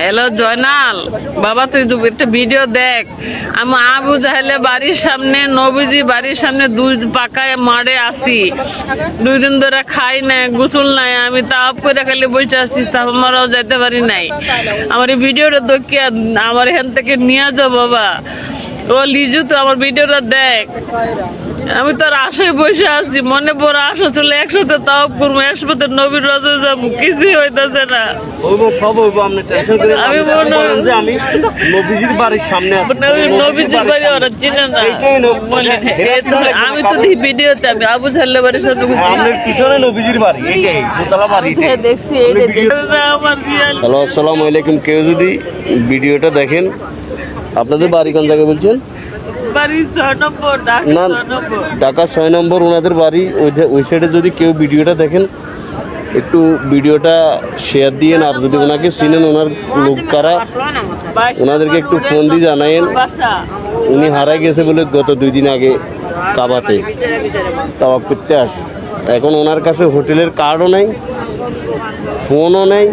Hello Joynal. বাবা, তুই একটা ভিডিও দেখ। আমি আবু জাহেলে বাড়ির সামনে, নবীজি বাড়ির সামনে দুই পাকায় মারে আসি। দুই দিন ধরে খাই নাই, গুসল নাই। আমি তাপ করে খালি বসে আসি সাপ মারাও যেতে পারি নাই। আমার এই ভিডিওটা দেখিয়া, আমার এখান থেকে নিয়ে যাও বাবা। ও লিজু তো আমার ভিডিওটা দেখ। আমি তোর আশায় বসে আছি মনে বড় আশা ছিল একসাথে তাও করব একসাথে নবীর রাজে যাব কিছুই হইতেছে না। আমি মনে- আমি নবীজির বাড়ির সামনে নবীজির বাড়ি ওরা চিনে না। এইটাই নবী- বলে, এরা এই তো চিনে না, আমি তো ভিডিওতে আমি আবু ঝাল্লে বাড়ির সামনে পিছনে নবীজির বাড়ি এইটাই দোতলা বাড়ি এটাই। দেখছি ভিডিও- দেখছি না, আমার রিয়াল হ্যালো আসসালামু আলাইকুম। কেউ যদি ভিডিওটা দেখেন আপনাদের বাড়ি কোন জায়গায় বলছেন? না ছয় নম্বর ঢাকা ছয় নম্বর ওনাদের বাড়ি ওই সাইডে যদি কেউ ভিডিওটা দেখেন একটু ভিডিওটা শেয়ার দিয়েন আর যদি ওনাকে চিনেন ওনার লোক কারা ওনাদেরকে একটু ফোন দিয়ে জানায়েন। উনি হারাই গেছে বলে গত দুই দিন আগে কাবাতে। তাওয়াক করতে আসে। এখন ওনার কাছে হোটেলের কার্ডও নেই ফোনও নেই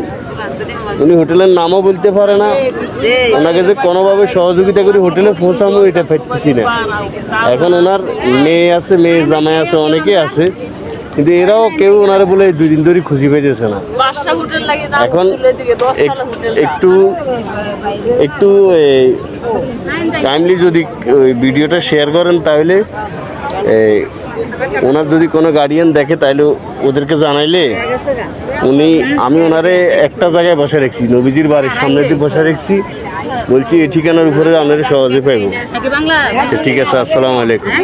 উনি হোটেলের নামও বলতে পারে না। ওনাকে যে কোনোভাবে সহযোগিতা করে হোটেলে পৌঁছানো এটা ফেরতেছি না। এখন ওনার মেয়ে আছে মেয়ে জামাই আছে অনেকেই আছে। কিন্তু এরাও কেউ ওনারে বলে দুই দিন ধরে খুঁজি পেয়েছে না। এখন এক- একটু একটু টাইমলি যদি ওই ভিডিওটা শেয়ার করেন তাহলে এই, ওনার যদি কোনো গার্ডিয়ান দেখে তাহলে ওদেরকে জানাইলে উনি আমি ওনারে একটা জায়গায় বসে রাখছি নবীজির বাড়ির সামনে দিয়ে বসে রাখছি। বলছি এই ঠিকানার উপরে আপনারা সহজে পাইব। আচ্ছা, ঠিক আছে আসসালামু আলাইকুম।